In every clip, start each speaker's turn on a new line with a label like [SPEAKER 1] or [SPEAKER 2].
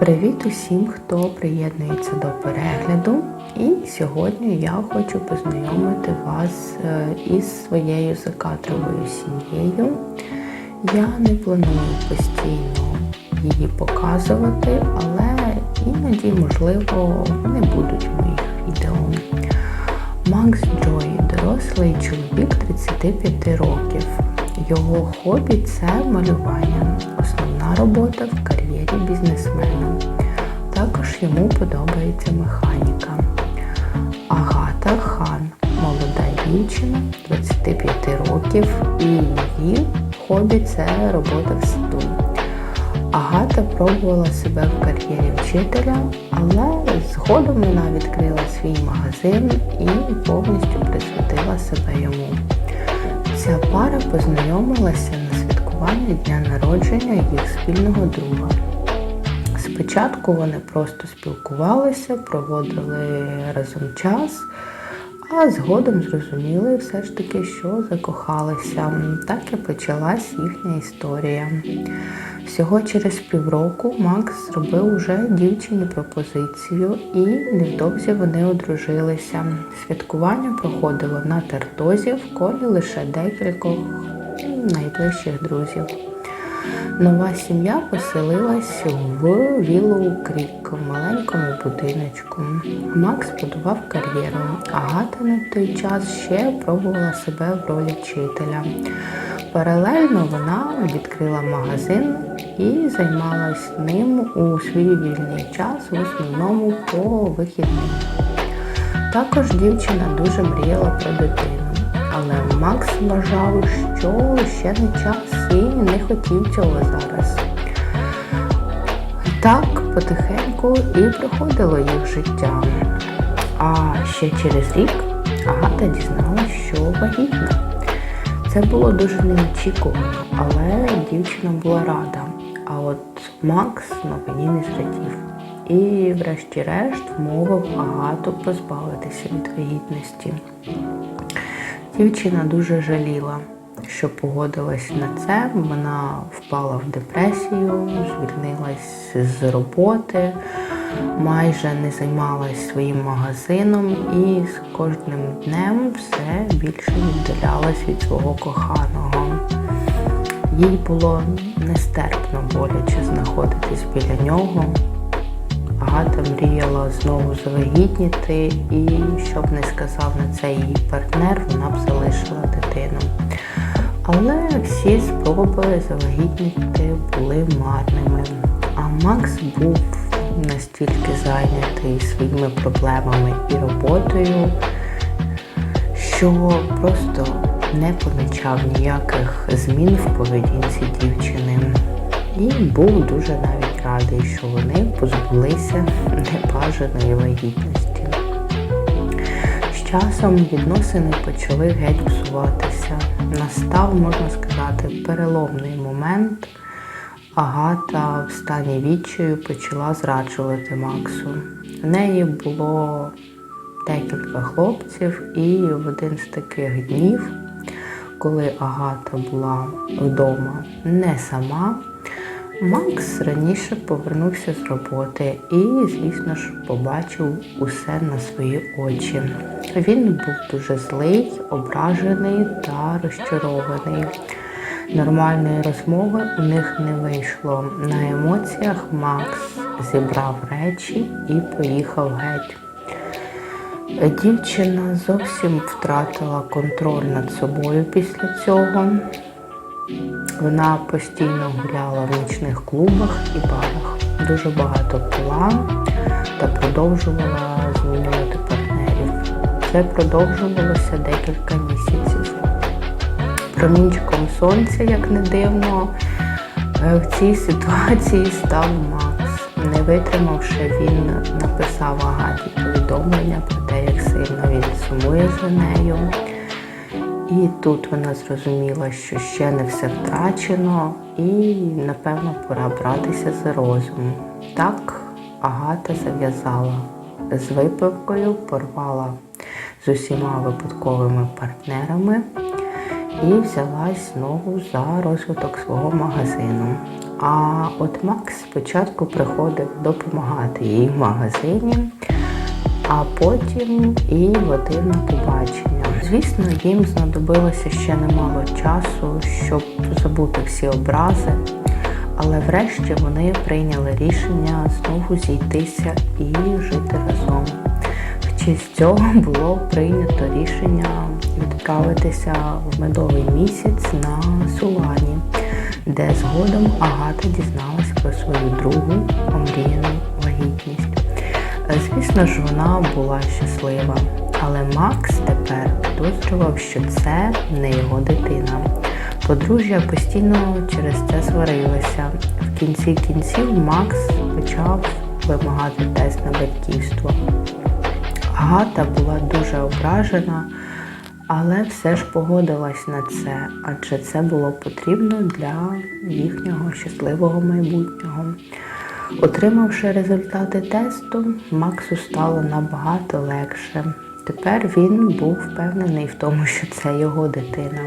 [SPEAKER 1] Привіт усім, хто приєднується до перегляду. І сьогодні я хочу познайомити вас е, із своєю закадровою сім'єю. Я не планую постійно її показувати, але іноді, можливо, вони будуть моїх відео. Макс Джой дорослий чоловік 35 років. Його хобі це малювання, основна робота в кар'єрі бізнесмена. Також йому подобається механіка. Агата Хан, молода дівчина 25 років, і її хобі це робота в саду. Агата пробувала себе в кар'єрі вчителя, але згодом вона відкрила свій магазин і повністю присвятила себе йому. Ця пара познайомилася на святкуванні дня народження їх спільного друга. Спочатку вони просто спілкувалися, проводили разом час, а згодом зрозуміли все ж таки, що закохалися. Так і почалась їхня історія. Всього через півроку Макс зробив уже дівчині пропозицію і невдовзі вони одружилися. Святкування проходило на тертозі в колі лише декількох найближчих друзів. Нова сім'я поселилась в Віллоу Крік, маленькому будиночку. Макс будував кар'єру. Агата на той час ще пробувала себе в ролі вчителя. Паралельно вона відкрила магазин і займалась ним у свій вільний час, в основному по вихідним. Також дівчина дуже мріяла про дитину, але Макс вважав, що ще не час і не хотів цього зараз. Так потихеньку і проходило їх життя. А ще через рік Агата дізналась, що вагітна. Це було дуже неочікувано, але дівчина була рада. А от Макс новині не зрадів. І, врешті-решт, вмовив Агату позбавитися від вагітності. Дівчина дуже жаліла, що погодилась на це. Вона впала в депресію, звільнилась з роботи, майже не займалась своїм магазином і з кожним днем все більше віддалялась від свого коханого. Їй було нестерпно боляче знаходитись біля нього. Агата мріяла знову завагітніти, і щоб не сказав на це її партнер, вона б залишила дитину. Але всі спроби завагітніти були марними. А Макс був настільки зайнятий своїми проблемами і роботою, що просто не помічав ніяких змін в поведінці дівчини. І був дуже навіть радий, що вони позбулися небажаної вагітності. З часом відносини почали геть псуватися. Настав, можна сказати, переломний момент. Агата в стані відчаю почала зраджувати Максу. В неї було декілька хлопців, і в один з таких днів, коли Агата була вдома не сама, Макс раніше повернувся з роботи і, звісно ж, побачив усе на свої очі. Він був дуже злий, ображений та розчарований. Нормальної розмови у них не вийшло. На емоціях Макс зібрав речі і поїхав геть. Дівчина зовсім втратила контроль над собою після цього. Вона постійно гуляла в нічних клубах і барах. Дуже багато пила та продовжувала змінювати партнерів. Це продовжувалося декілька місяців. Промінчиком сонця, як не дивно, е, в цій ситуації став Макс. Витримавши, він написав Агаті повідомлення про те, як сильно він сумує за нею. І тут вона зрозуміла, що ще не все втрачено, і, напевно, пора братися за розум. Так Агата зав'язала з випивкою, порвала з усіма випадковими партнерами і взялась знову за розвиток свого магазину. А от Макс спочатку приходив допомагати їй в магазині, а потім і водив на побачення. Звісно, їм знадобилося ще немало часу, щоб забути всі образи, але врешті вони прийняли рішення знову зійтися і жити разом. В честь цього було прийнято рішення відправитися в медовий місяць на Сулані, де згодом Агата дізналась про свою другу омріяну вагітність. Звісно ж, вона була щаслива, але Макс тепер підозрював, що це не його дитина. Подружжя постійно через це сварилися. В кінці кінців Макс почав вимагати тест на батьківство. Агата була дуже ображена, але все ж погодилась на це, адже це було потрібно для їхнього щасливого майбутнього. Отримавши результати тесту, Максу стало набагато легше. Тепер він був впевнений в тому, що це його дитина.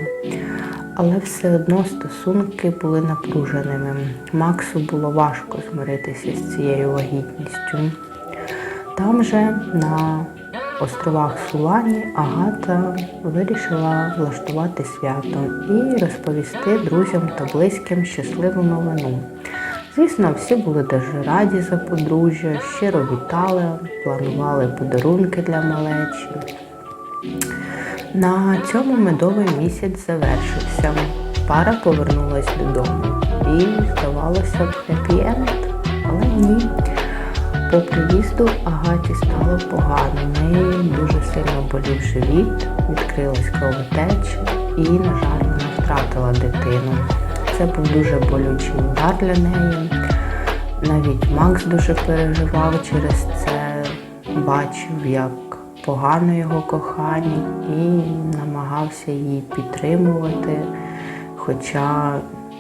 [SPEAKER 1] Але все одно стосунки були напруженими. Максу було важко змиритися з цією вагітністю. Там же на островах Сулані Агата вирішила влаштувати свято і розповісти друзям та близьким щасливу новину. Звісно, всі були дуже раді за подружжя, щиро вітали, планували подарунки для малечі. На цьому медовий місяць завершився. Пара повернулась додому і, здавалося б, хеппі-енд, але ні. По приїзду Агаті стало погано. Неї дуже сильно болів живіт, відкрилась кровотеча і, на жаль, вона втратила дитину. Це був дуже болючий удар для неї. Навіть Макс дуже переживав через це, бачив, як погано його коханій і намагався її підтримувати, хоча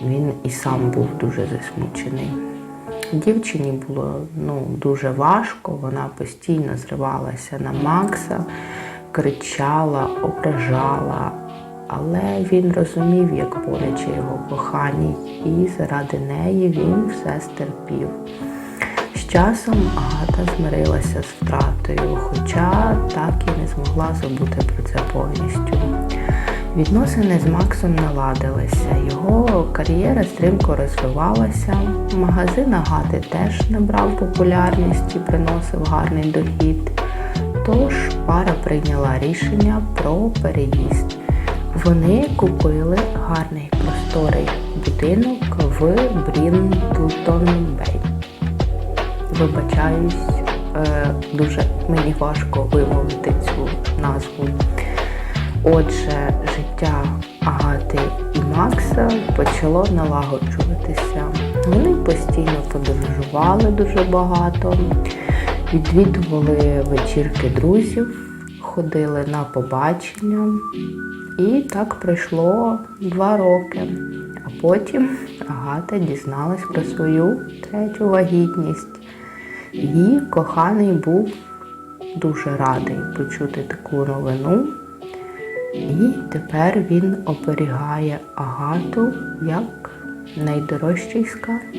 [SPEAKER 1] він і сам був дуже засмучений. Дівчині було ну, дуже важко, вона постійно зривалася на Макса, кричала, ображала, але він розумів, як боляче його коханій, і заради неї він все стерпів. З часом Агата змирилася з втратою, хоча так і не змогла забути про це повністю. Відносини з Максом наладилися, його кар'єра стрімко розвивалася, магазин Агати теж набрав популярність і приносив гарний дохід. Тож пара прийняла рішення про переїзд. Вони купили гарний просторий будинок в Бріндлтон Бей. Вибачаюсь, е, дуже мені важко вимовити цю назву. Отже, життя Агати і Макса почало налагоджуватися. Вони постійно подорожували дуже багато, відвідували вечірки друзів, ходили на побачення. І так пройшло два роки. А потім Агата дізналась про свою третю вагітність. Її коханий був дуже радий почути таку новину. І тепер він оберігає Агату як найдорожчий скарб.